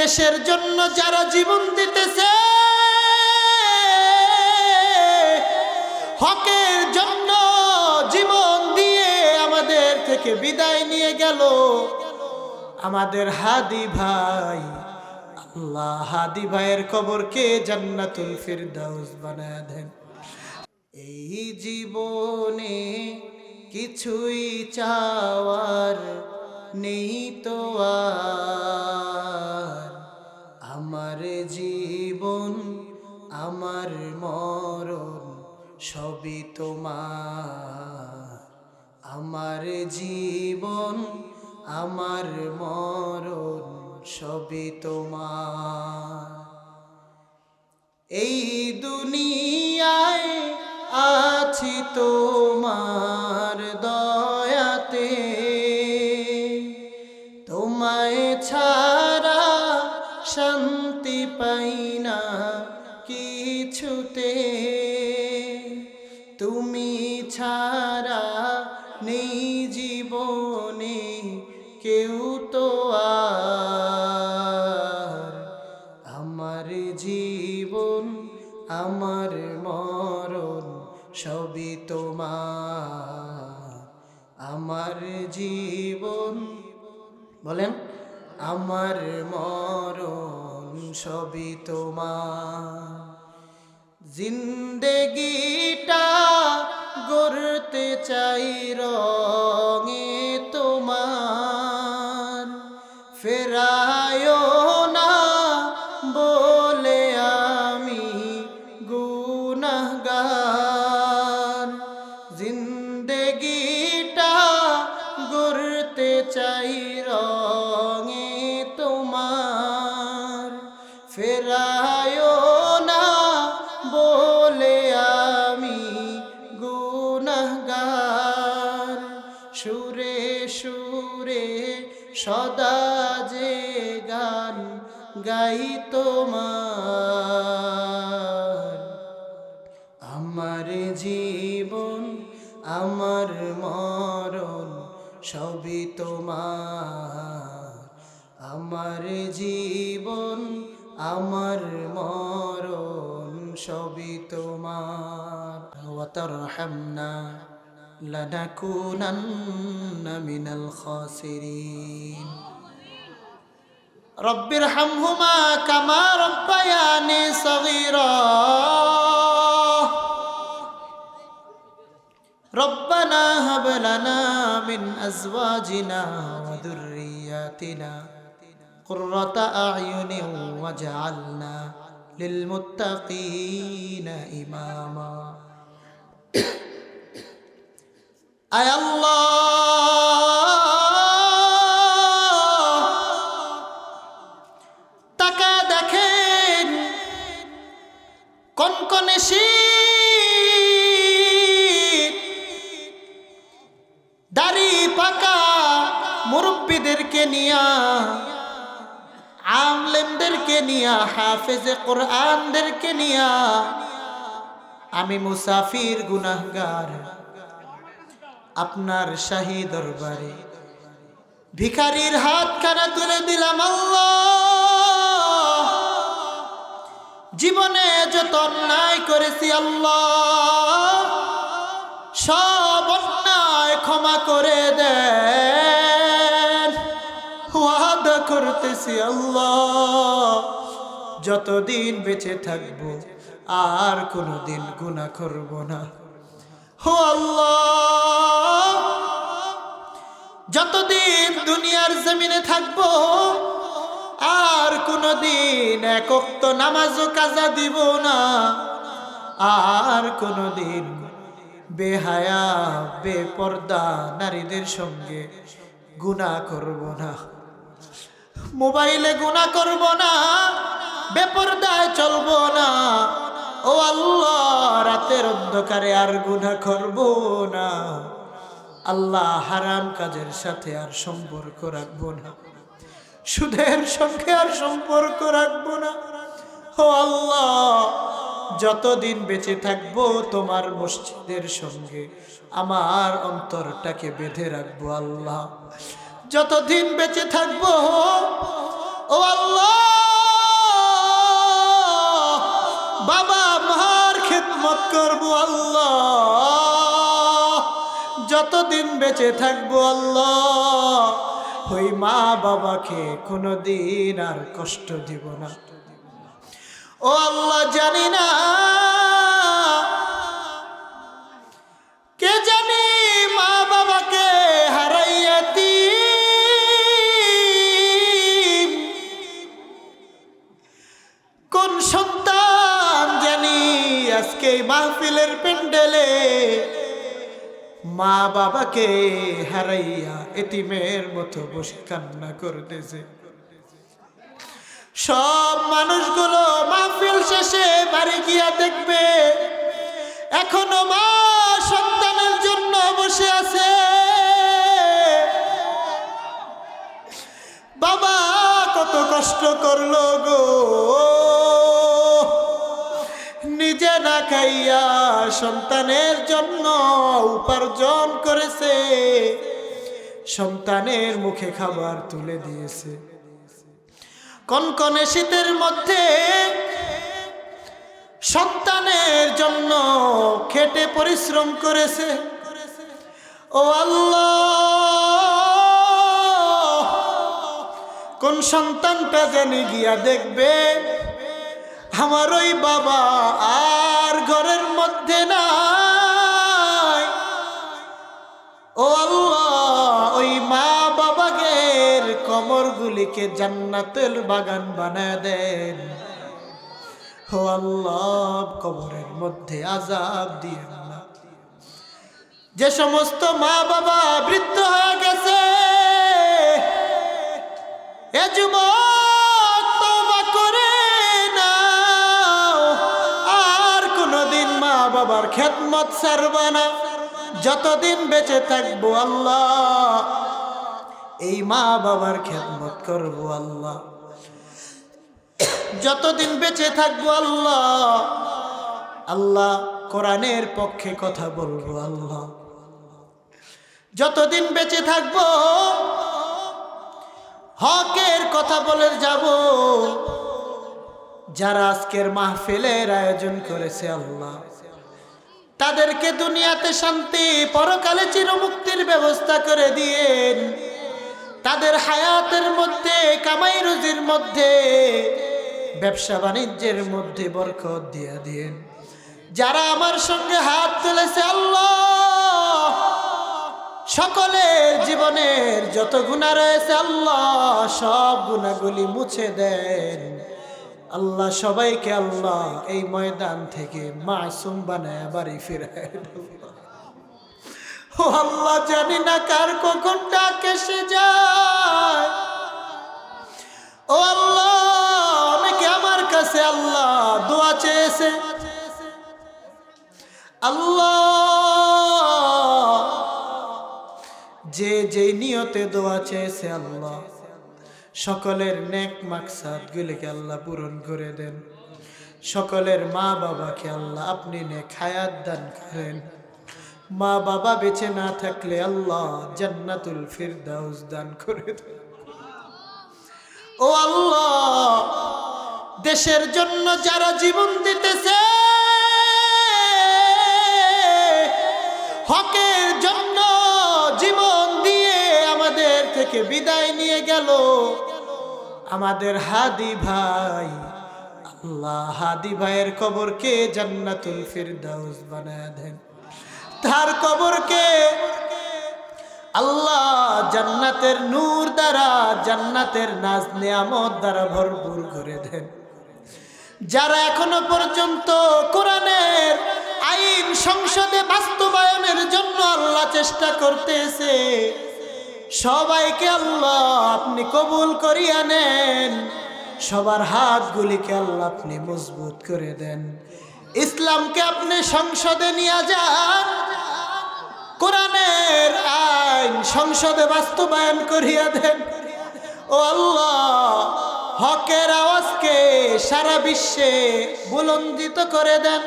দেশের জন্য যারা জীবন দিতেছে, হকের জন্য জীবন দিয়ে আমাদের থেকে বিদায় নিয়ে গেল। আমাদের হাদি ভাই, আল্লাহ হাদি ভাইয়ের কবরকে জান্নাতুল ফিরদাউস বানায় দেন। এই জীবনে কিছুই চাওয়ার নেই তো আর। আমার জীবন, আমার মরণ সবই তোমার। আমার জীবন, আমার মরণ সবই তোমার। এই দুনিয়ায় আছি তোমার। জীবন। বলেন আমার মরণ সবই তোমার। জিন্দেগিটা গড়তে চাই রঙে তোমার। ফেরায় চাই রঙে তোমার। ফেরায় না বলে আমি গুনাহগার। সুরে সুরে সদা যে গান গাই তোমার। সবই তোমার আমার জীবন আমার মরণ সবই তোমার وترحمنا لنكونن من الخاسرين رب ارحمهما كما ربياني صغيرا ربنا هب لنا من ازواجنا وذرياتنا قرة اعين واجعلنا للمتقين اماما আয় আল্লাহ তাকা দেখেন কনকনে শীত মুরব্বীদেরকে নিয়া আমলেমদেরকে নিয়া, হাফেজে কোরআনদেরকে নিয়া, আমি মুসাফির গুনাহগার, আপনার শাহী দরবারে। ভিখারির হাত খানা তুলে দিলাম আল্লাহ। জীবনে যত অন্যায় করেছি আল্লাহ, সব করতেছি আল্লাহ। যতদিন বেঁচে থাকব, আর কোনোদিন গুনাহ করব না। হো আল্লাহ, যতদিন দুনিয়ার জমিনে থাকব, আর কোনোদিন একক্ত নামাজও কাজা দিব না। আর কোনোদিন বেহায়া, বেপর্দা নারীদের সঙ্গে গুনাহ করব না। মোবাইলে গুনাহ করব না, বেপরদায় চলবো না। ও আল্লাহ, রাতের অন্ধকারে আর গুনাহ করব না। আল্লাহ হারাম কাজের সাথে আর সম্পর্ক রাখব না। সুদের সঙ্গে আর সম্পর্ক রাখব না। ও আল্লাহ, যতদিন বেঁচে থাকব তোমার মসজিদের সঙ্গে আমার অন্তরটাকে বেঁধে রাখব আল্লাহ। যতদিন বেঁচে থাকব, ও আল্লাহ, বাবা মার খেদমত করব আল্লাহ। যতদিন বেঁচে থাকব আল্লাহ, ওই মা বাবাকে কোনোদিন আর কষ্ট দিব না। ও আল্লাহ, জানি না মাহফিলের প্যান্ডেলে মা বাবাকে হারাইয়া এতিমের মতো বসে কান্না করতেছে। সব মানুষগুলো মাহফিল শেষে বাড়ি গিয়া দেখবে, এখনও মা সন্তানের জন্য বসে আছে। বাবা কত কষ্ট করল গো। না খাইয়া সন্তানের জন্য উপার্জন করেছে। সন্তানের মুখে খাবার তুলে দিয়েছে। কনকনে শীতের মধ্যে সন্তানের জন্য খেটে পরিশ্রম করেছে। ও আল্লাহ, কোন সন্তানটা জানি গিয়া দেখবে। আমার ওই বাবা আর ঘরের মধ্যে নাই। ও ওই মা বাবাগের কমরগুলিকে জান্নাতের বাগান বানায় দেন। ও আল্লাহ, কবরের মধ্যে আজাব দিয়ে যে সমস্ত মা বাবা বৃদ্ধ হয়ে গেছে, এ যুবক বাবার খেদমত ছাড়বা না। যতদিন বেঁচে থাকব আল্লাহ, এই মা বাবার খেদমত করব আল্লাহ। যতদিন বেঁচে থাকব আল্লাহ আল্লাহ কোরআনের পক্ষে কথা বলব আল্লাহ। যতদিন বেঁচে থাকব, হকের কথা বলে যাব। যারা আজকের মাহফিলের আয়োজন করেছে আল্লাহ তাদেরকে দুনিয়াতে শান্তি, পরকালে চিরমুক্তির ব্যবস্থা করে দিয়েন। তাদের হায়াতের মধ্যে, কামাই রুজির মধ্যে, ব্যবসা বাণিজ্যের মধ্যে বরকত দিয়া দিয়েন। যারা আমার সঙ্গে হাত তুলেছে, আল্লাহ! সকলের জীবনের যত গুণা রয়েছে, আল্লাহ, সব গুণাগুলি মুছে দেন। আল্লাহ সবাইকে আল্লাহ এই ময়দান থেকে মাসুম বানায় বাড়ি ফিরায় ও আল্লাহ, জানি না কার কখন ডাক এসে যায়। ও আল্লাহ, অনেকে আমার কাছে আল্লাহ দোয়া চেয়েছে। আল্লাহ, যে যে নিয়তে দোয়া চেয়েছে আল্লাহ। সকলের নেক মাকসাদ গুলিকে আল্লাহ পূরণ করে দেন। সকলের মা বাবাকে আল্লাহ আপনি নেক হায়াত দান করেন। মা বাবা বেঁচে না থাকলে আল্লাহ জান্নাতুল ফিরদাউস দান করে দেন। ও আল্লাহ, দেশের জন্য যারা জীবন দিতেছে, হকের জন্য জীবন দিয়ে আমাদের থেকে বিদায় নিয়ে গেল। আমাদের হাদি ভাই, আল্লাহ হাদি ভাইয়ের কবরকে জান্নাতুল ফিরদাউস বানায় দেন। তার কবরকে আল্লাহ জান্নাতের নূর দ্বারা জান্নাতের নাজ নিয়ামত দ্বারা ভরপুর করে দেন। যারা এখনও পর্যন্ত কোরআনের আইন সংসদে বাস্তবায়নের জন্য আল্লাহ চেষ্টা করতেছে সবাইকে আল্লাহ আপনি কবুল করিয়া নেন। সবার হাতগুলিকে আল্লাহ আপনি মজবুত করে দেন। ইসলামকে আপনি সংসদে নিয়ে যান। কোরআনের আইন সংসদে বাস্তবায়ন করিয়া দেন। ও আল্লাহ, হকের আওয়াজকে সারা বিশ্বে বুলন্দিত করে দেন।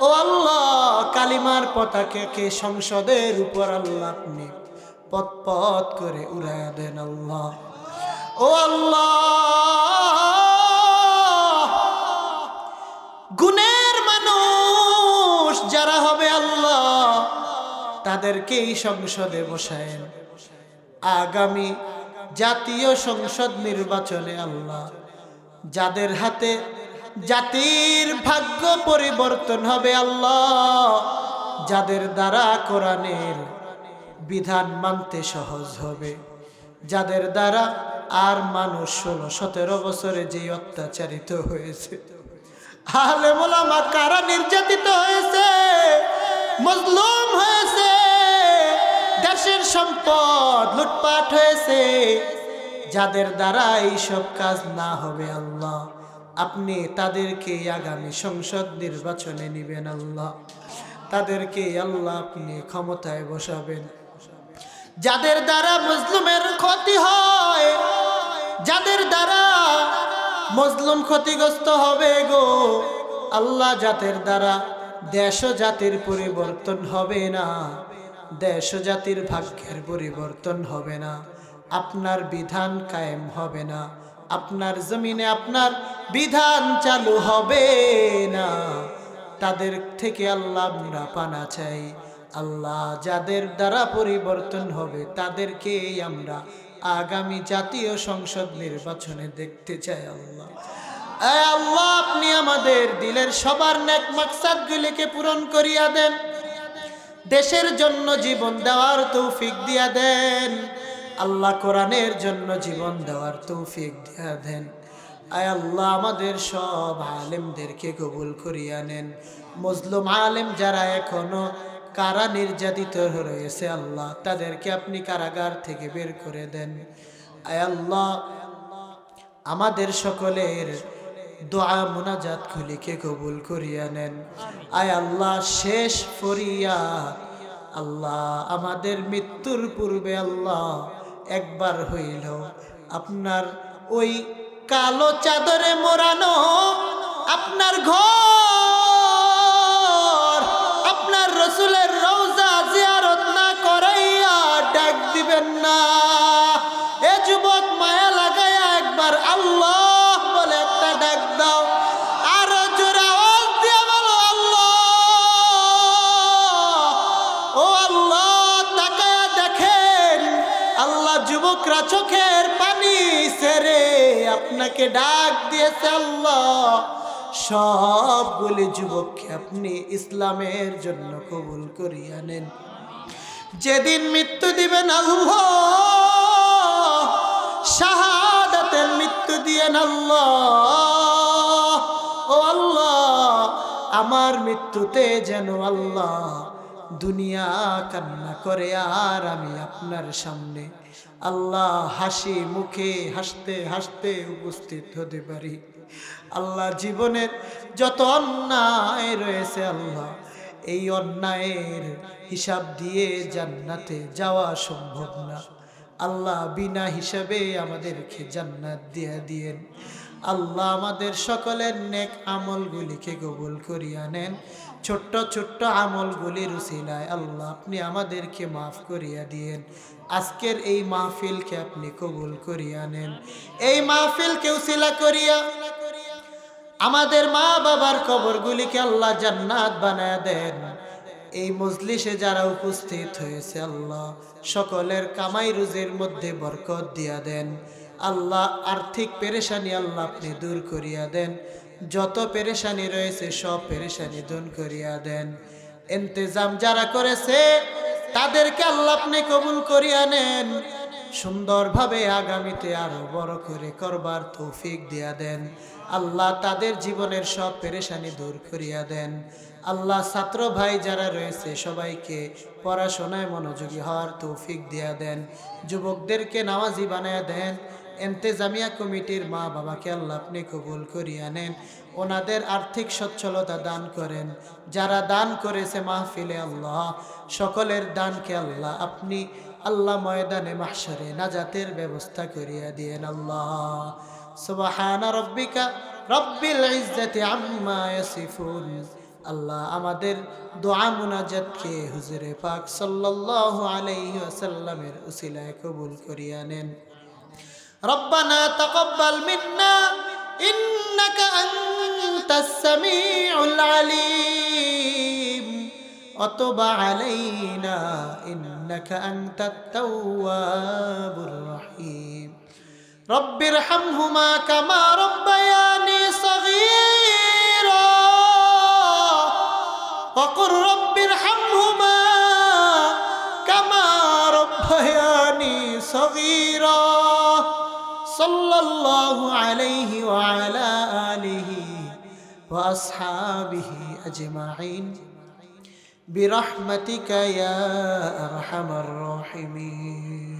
ও আল্লাহ, কালিমার পতাকাকে সংসদের উপর আল্লাহ আপনি পথ করে উড়াইয়া দেন আল্লাহ। ও আল্লাহ, গুণের মানুষ যারা হবে আল্লাহ, তাদেরকেই সংসদে বসায়েন। আগামী জাতীয় সংসদ নির্বাচনে আল্লাহ, যাদের হাতে জাতির ভাগ্য পরিবর্তন হবে আল্লাহ, যাদের দ্বারা কোরআনের বিধান মানতে সহজ হবে। যাদের দ্বারা আর মানুষ ষোলো, সতেরো বছরে যে অত্যাচারিত হয়েছে। আহলে মোলামা কারা নির্যাতিত হয়েছে? মজলুম হয়েছে? দেশের সম্পদ লুটপাট হয়েছে? যাদের দ্বারা এইসব কাজ না হবে আল্লাহ, আপনি তাদেরকে আগামী সংসদ নির্বাচনে নিবেন আল্লাহ। তাদেরকে আল্লাহ আপনি ক্ষমতায় বসাবেন। যাদের দ্বারা মুসলিমের ক্ষতি হয়, যাদের দ্বারা মজলুম ক্ষতিগ্রস্ত হবে গো, আল্লাহ জাতের দ্বারা দেশ জাতির পরিবর্তন হবে না, দেশ জাতির ভাগ্যের পরিবর্তন হবে না, আপনার বিধান কায়েম হবে না, আপনার জমিনে আপনার বিধান চালু হবে না, তাদের থেকে আল্লাহ আমরা পানা চাই। আল্লাহ যাদের দ্বারা পরিবর্তন হবে তাদেরকেই আমরা আগামী জাতীয় সংসদ নির্বাচনে দেখতে চাই আল্লাহ। আল্লাহ, আপনি আমাদের দিলের সবার নেক মাকসাদগুলিকে পূরণ করিয়া দেন। দেশের জন্য জীবন দেওয়ার তৌফিক দিয়া দেন। আল্লাহ কোরআনের জন্য জীবন দেওয়ার তৌফিক দিয়া দেন। আয় আল্লাহ, আমাদের সব আলেমদেরকে কবুল করিয়া নেন। মজলুম আলেম যারা এখনও কারা নির্যাতিত রয়েছে আল্লাহ, তাদেরকে আপনি কারাগার থেকে বের করে দেন। আয় আল্লাহ, আমাদের সকলের দোয়া মোনাজাত খুলিকে কবুল করিয়া নেন। আয় আল্লাহ, শেষ ফরিয়া আল্লাহ, আমাদের মৃত্যুর পূর্বে আল্লাহ একবার হইল আপনার ওই কালো চাদরে মোড়ানো, আপনার ঘর যুবকরা চোখের পানি সেরে আপনাকে ডাক দিয়েছে আল্লাহ। সবগুলি যুবককে আপনি ইসলামের জন্য কবুল করিয়া নেন। যেদিন মৃত্যু দিবেন আল্লাহ, শাহাদাতের মৃত্যু দিয়েন আল্লাহ। ও আল্লাহ, আমার মৃত্যুতে যেন আল্লাহ দুনিয়া কান্না করে আর আমি আপনার সামনে আল্লাহ হাসি মুখে হাসতে হাসতে উপস্থিত হতে পারি। আল্লাহ জীবনের যত অন্যায় রয়েছে আল্লাহ, এই অন্যায়ের হিসাব দিয়ে জান্নাতে যাওয়া সম্ভব না। আল্লাহ বিনা হিসাবে আমাদেরকে জান্নাত দিয়ে দিয়েন। আল্লাহ আমাদের সকলের নেক আমলগুলিকে কবুল করিয়া নেন। ছোট্ট ছোট্ট আমলগুলির উসিলায়, আল্লাহ আপনি আমাদেরকে মাফ করিয়া দিয়েন। আজকের এই মাহফিলকে আপনি কবুল করিয়া নেন। এই মাহফিলকে উসিলা করিয়া আমাদের মা বাবার কবরগুলিকে আল্লাহ জান্নাত বানায় দেন। এই মজলিসে যারা উপস্থিত হয়েছে, আল্লাহ সকলের কামাই রুজির মধ্যে বরকত দিয়া দেন। আল্লাহ আর্থিক পেরেশানি আল্লাহ আপনি দূর করিয়া দেন। যত পেরেশানি রয়েছে, সব পেরেশানি দূর করিয়া দেন। ইন্তজাম যারা করেছে, তাদেরকে আল্লাহ আপনি কবুল করিয়া নেন। সুন্দরভাবে আগামীতে আরও বড় করে করবার তৌফিক দিয়া দেন। আল্লাহ তাদের জীবনের সব পেরেশানি দূর করিয়া দেন। আল্লাহ ছাত্র ভাই যারা রয়েছে, সবাইকে পড়াশোনায় মনোযোগী হওয়ার তৌফিক দিয়া দেন। যুবকদেরকে নামাজি বানায়া দেন। এন্তেজামিয়া কমিটির মা বাবাকে আল্লাহ আপনি কবুল করিয়া নেন। ওনাদের আর্থিক সচ্ছলতা দান করেন। যারা দান করেছে মাহফিলে আল্লাহ, সকলের দানকে আল্লাহ আপনি আল্লাহ ময়দানে মাহশরে নাজাতের ব্যবস্থা করিয়া দিয়েন আল্লাহ। সুবহান রব্বিকা রব্বিল ইজ্জাতি আম্মা ইয়াসিফুন। আল্লাহ আমাদের দোয়া মুনাজাতকে হুজুরে পাক সাল্লাল্লাহু আলাইহি ওয়াসাল্লামের উসিলায় কবুল করিয়া নেন। ربنا تقبل منا إنك أنت السميع العليم وتب علينا إنك أنت التواب الرحيم رب ارحمهما كما ربياني صغيرا وقل رب ارحمهما كما ربياني صغيرا صلى الله عليه وعلى آله وأصحابه أجمعين. برحمتك يا أرحم الراحمين.